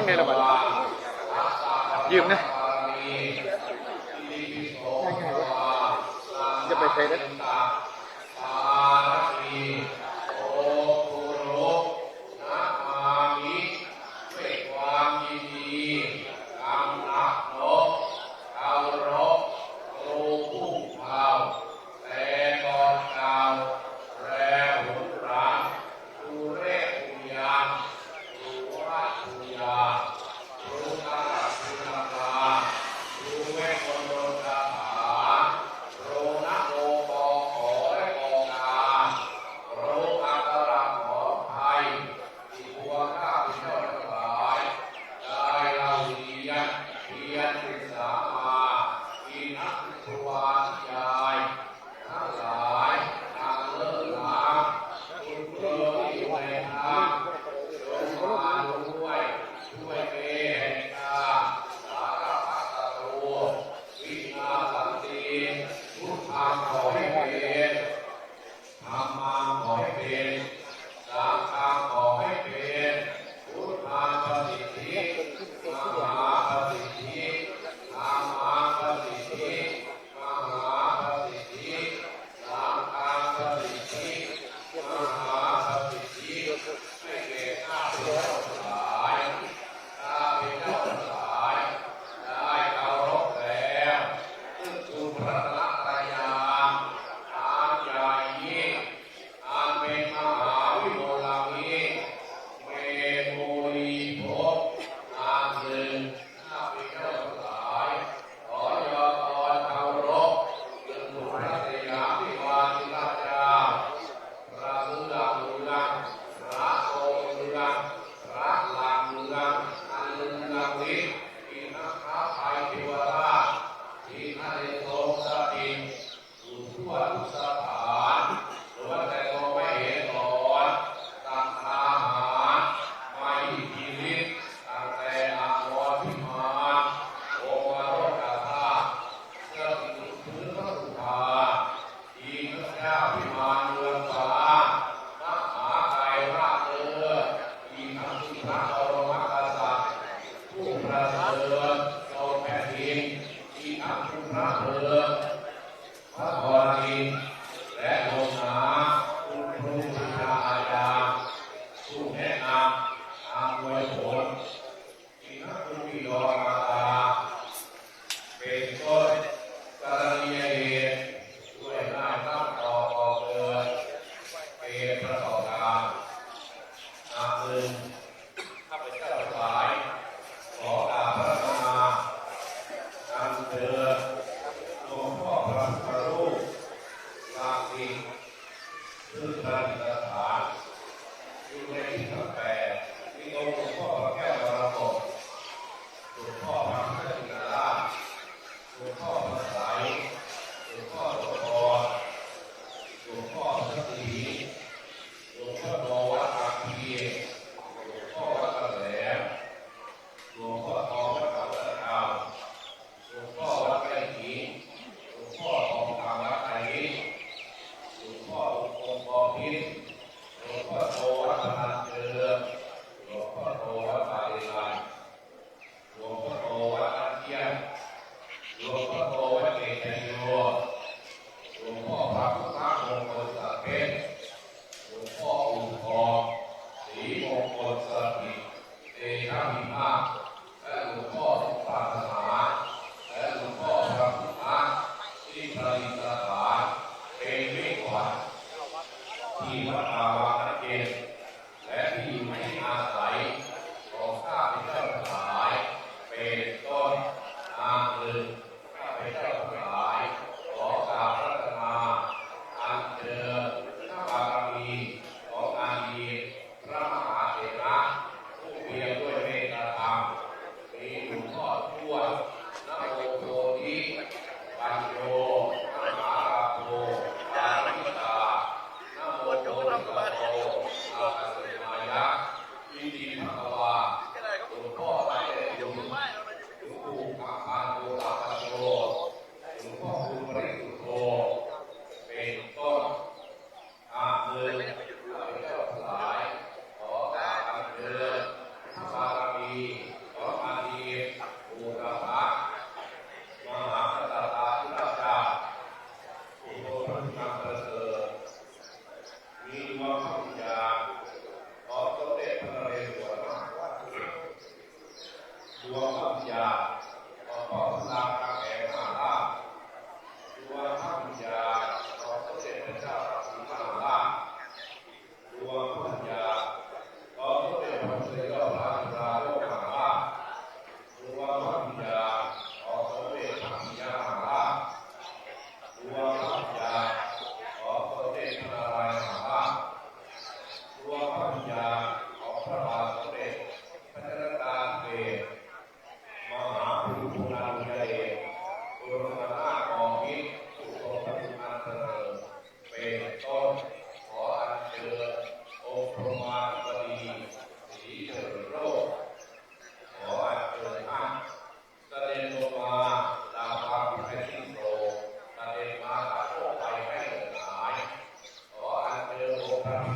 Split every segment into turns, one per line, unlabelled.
งเลยละบัดยืมนะจะไปใช้ได้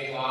Amen.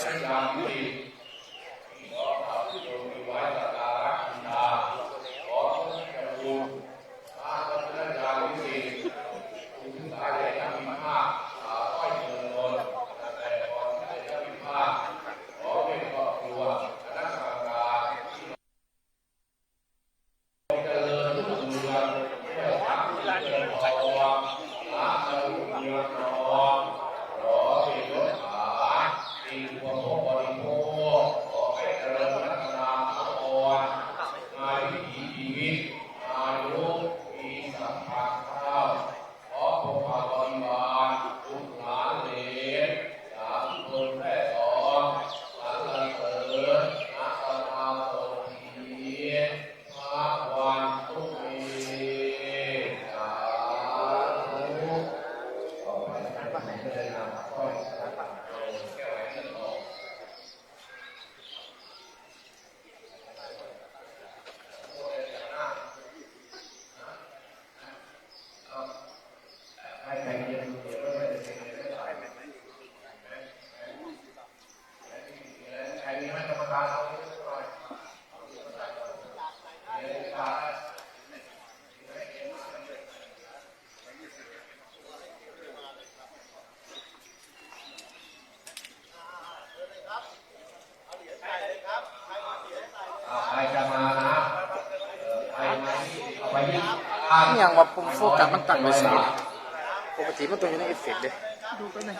เส้นทางยุติขอพระผู้ทรงมีไว้าตา
คุาขอพระเจ้าคุณพระพุทธเจ้าวิสิตคุณตายในธรรมภพสาว้อยเงินนนแต่ก่อที่มีภาพขอเป็นครอบครัวคณะกรรมที่จริญรุ่งเรืองไม่ทักที่เจริญ โฟกัสมันตัดไว้สามป
กติมันต้องอยู่ในเอฟเฟกต์เลยดูไปหน่อย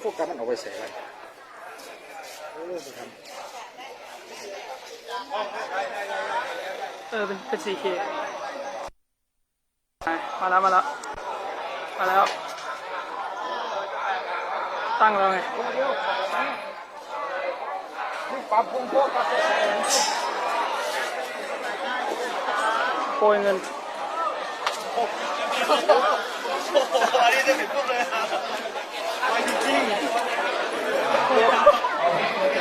โฟกัสมันออกไว้ใส่ไเออป
เออเป็นเป็น 4K มาแล้วมาแล้ว
ครับพุ่งโคกก
ระเซ็นโกย
เงิน
อันนี้จะเป็นพวกเลยครับไปจริง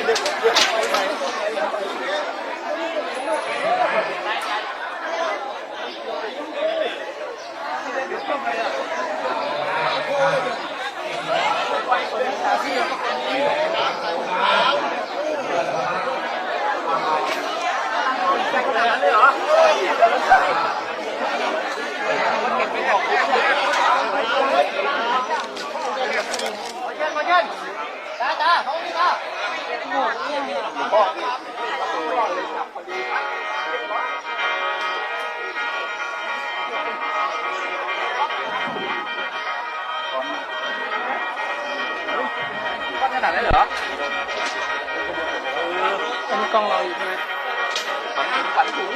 เด็กเด็กไปไหน อยใช่ไหมฝันถึงฝันถึง